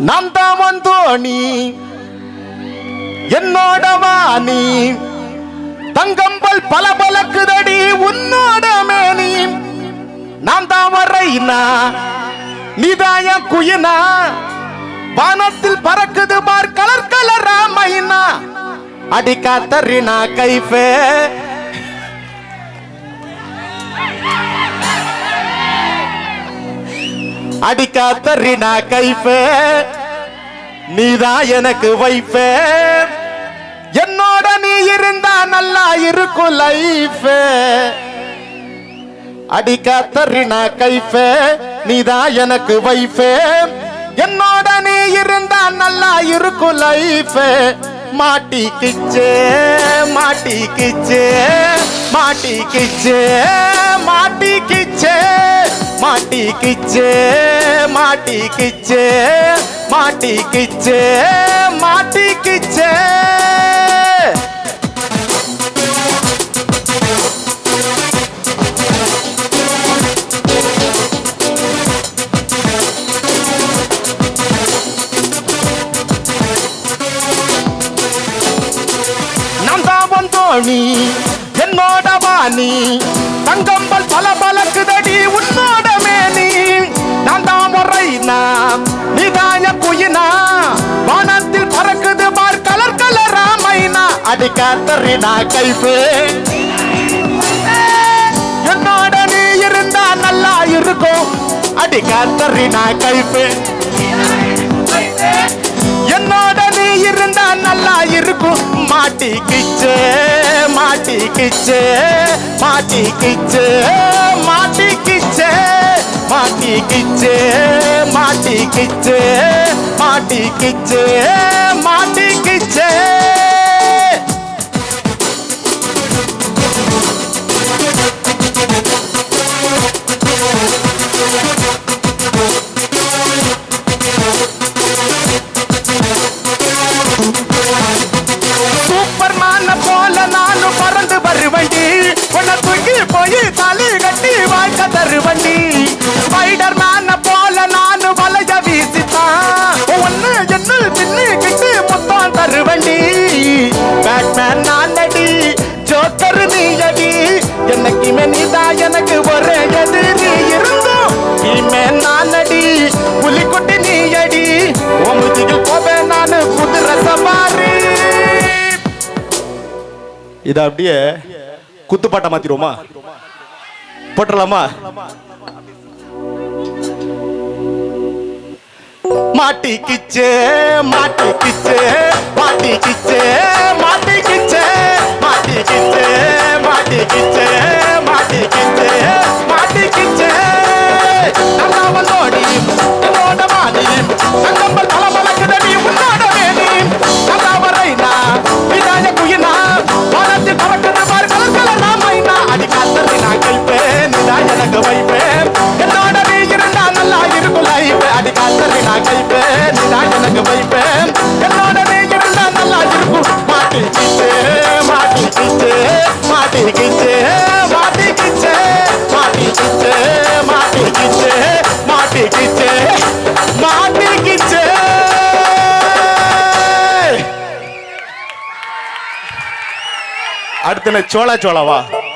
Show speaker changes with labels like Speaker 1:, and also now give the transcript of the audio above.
Speaker 1: நான் தான் வந்தோணி என்னோடவா நீ தங்கம்பல் பல பலக்குதடி உன்னோட மேனி நான் தான் வரையினா நீதாய குயினா. வானத்தில் பறக்குது பார் கலர் கலரா மைனா. அடிக்காத்தரினா கைஃபே அடிக்கா தரினா கைஃபே நீதான் எனக்கு வைஃபே என்னோட நீ இருந்தா நல்லா இருக்கும் லைஃப். அடிக்கா தரினா கைஃபே நீதான் எனக்கு வைஃபே என்னோட நீ இருந்தா நல்லா இருக்கும் லைஃப். மாட்டிக்கிச்சே மாட்டிக்கிச்சே. மாட்டிக்கிச்சே மாட்டிக்கிச்சே மாட்டிக்கிச்சே மாட்டிக்கிச்சே மாட்டிக்கிச்சே மாட்டிக்கிச்சே. நான் தான் வந்தோணி என்னோட வாணி தங்கம்பல் பல பலக்குதடி உன்னோட மேனி நான் தான் முறைனா நீ நீதாய குயினா. வானத்தில் பறக்குது பார் கலர் கலர் ராமைனா அடிக்கா தரினா கைப்பு. என்னோட நீ இருந்தா நல்லா இருக்கும். அடிக்கா தரினா கைப்பு. என்னோட நீ இருந்தா நல்லா இருக்கும். kiche mati kiche mati kiche mati kiche mati kiche mati kiche mati kiche இதை அப்படியே குத்துப்பாட்டை மாத்திருவோமா போட்டுடலாமா? மாட்டிக்கிச்சே மாட்டிக்கிச்சே மாட்டிக்கிச்சே. பத்தின சோழா சோழாவா